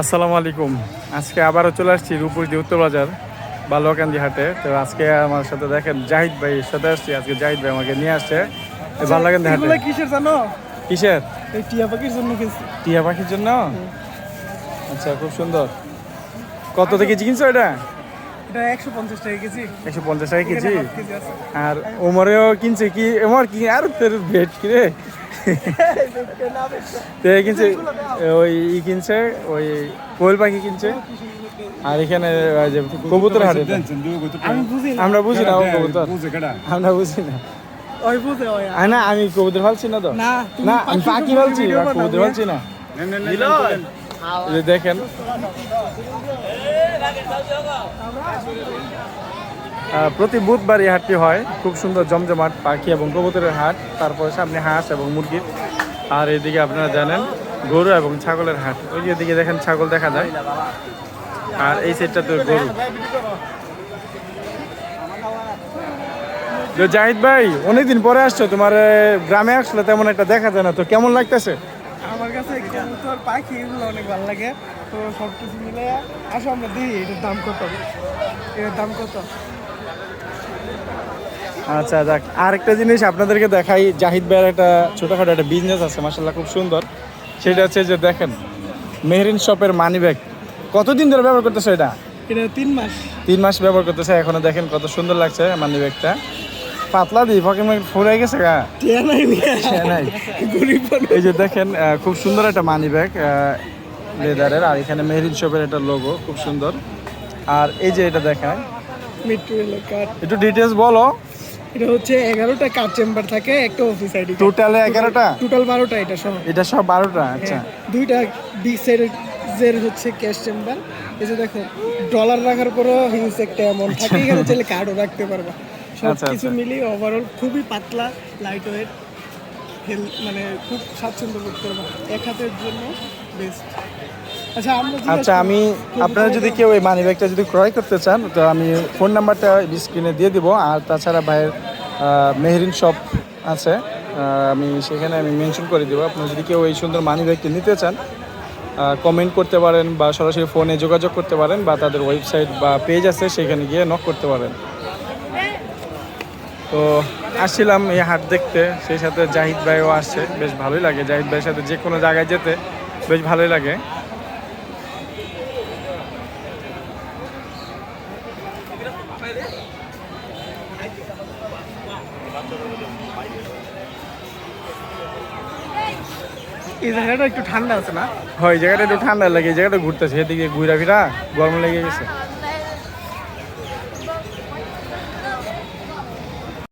আসসালামু আলাইকুম। আজকে আবারও চলে আসছি রূপসী উত্তর বাজার বালুয়াকান্দি হাটে। তো আজকে আমার সাথে দেখেন জাহিদ ভাইয়ের সাথে আসছি। আজকে জাহিদ ভাই আমাকে নিয়ে আসছে এই বালুয়াকান্দি হাটে। কিসের জানো? কিসের? এই টিয়া পাখির জন্য টিয়া পাখির জন্য? আচ্ছা খুব সুন্দর। কত থেকে কিনছো এটা? এটা একশো পঞ্চাশ টাকা কেজি। একশো পঞ্চাশ টাকা কেজি? আর ওমরেও কিনছে কি? ওমর কি? আর তোর ভেট কি রে। তো কিনছে ওই ই কিনছে ওই কোয়েল পাখি কিনছে। আর এখানে যে কবুতর হাটে আমি আমরা বুঝি না কবুতর। আমরা বুঝি না। না আমি কবুতর ফালছি না তো। না আমি পাখি আর কবুতর ফালছি না দেখেন। প্রতি বুধবার এই হাটটি হয়। খুব সুন্দর জমজমাট পাখি এবং কবুতরের হাট, তারপরে সামনে হাঁস এবং মুরগির আর এদিকে আপনারা জানেন, গরু এবং ছাগলের হাট। ওই যে এদিকে দেখেন, ছাগল দেখা যায়। আর এই সাইডটা তো গরু। জাহিদ ভাই, অনেকদিন পরে আসছো, তোমার গ্রামে আসলে তেমন একটা দেখা যায় না। তো কেমন লাগতেছে? আমার কাছে কবুতর, পাখি এগুলো অনেক ভালো লাগে। তো সব কিছু মিলে আসো, আমরা দেখি এটার দাম কত। এটার দাম কত? আচ্ছা যাক। আরেকটা জিনিস আপনাদেরকে দেখাই। জাহিদ ভাইয়ের একটা ছোটোখাটো একটা বিজনেস আছে মাসাল্লাহ খুব সুন্দর। সেটা হচ্ছে যে দেখেন মেহরিন শপের মানি ব্যাগ কতদিন ধরে ব্যবহার করতেছে এটা? এটা তিন মাস। তিন মাস ব্যবহার করতেছে এখনও দেখেন কত সুন্দর লাগছে মানি ব্যাগটা পাতলা দিই পকেট মাকেট ফুরাই গেছে গা। নাই। এই যে দেখেন খুব সুন্দর একটা মানি ব্যাগ লেদারের আর এখানে মেহরিন শপের একটা লোগো খুব সুন্দর। আর এই যে এটা দেখেন। একটু ডিটেলস বলো। এটা হচ্ছে এগারোটা কার চেম্বার থাকে একটা অফিস আইডি টোটালে এগারোটা? টোটাল বারোটা এটা সহ। এটা সব বারোটা? আচ্ছা। দুইটা বিগ সাইজের হচ্ছে ক্যাশ চেম্বার এই যে দেখো ডলার রাখার পরও হিউজ একটা অ্যামাউন্ট থাকে এখানে চাইলে কার্ডও রাখতে পারবা। সব আচ্ছা, কিছু মিলিয়ে ওভারঅল খুবই পাতলা লাইট ওয়েট মানে খুব স্বাচ্ছন্দ্য বোধ করবা। এক হাতের জন্য বেস্ট আচ্ছা আচ্ছা আমি আপনারা যদি কেউ এই মানি ব্যাগটা যদি ক্রয় করতে চান তো আমি ফোন নাম্বারটা স্ক্রিনে দিয়ে দিব। আর তাছাড়া ভাইয়ের মেহরিন শপ আছে। আমি সেখানে আমি মেনশন করে দেবো। আপনারা যদি কেউ এই সুন্দর মানি ব্যাগটি নিতে চান কমেন্ট করতে পারেন বা সরাসরি ফোনে যোগাযোগ করতে পারেন বা তাদের ওয়েবসাইট বা পেজ আছে, সেখানে গিয়ে নক করতে পারেন। তো আসছিলাম এই হাট দেখতে। সেই সাথে জাহিদ ভাইও আসছে। বেশ ভালোই লাগে। জাহিদ ভাইয়ের সাথে যে কোনো জায়গায় যেতে বেশ ভালোই লাগে। এই জায়গাটা একটু ঠান্ডা আছে না? হয় জায়গাটা একটু ঠান্ডা লাগে জায়গাটা ঘুরতেছে, এদিকে ঘুরা ফিরা, গরম লেগে গেছে।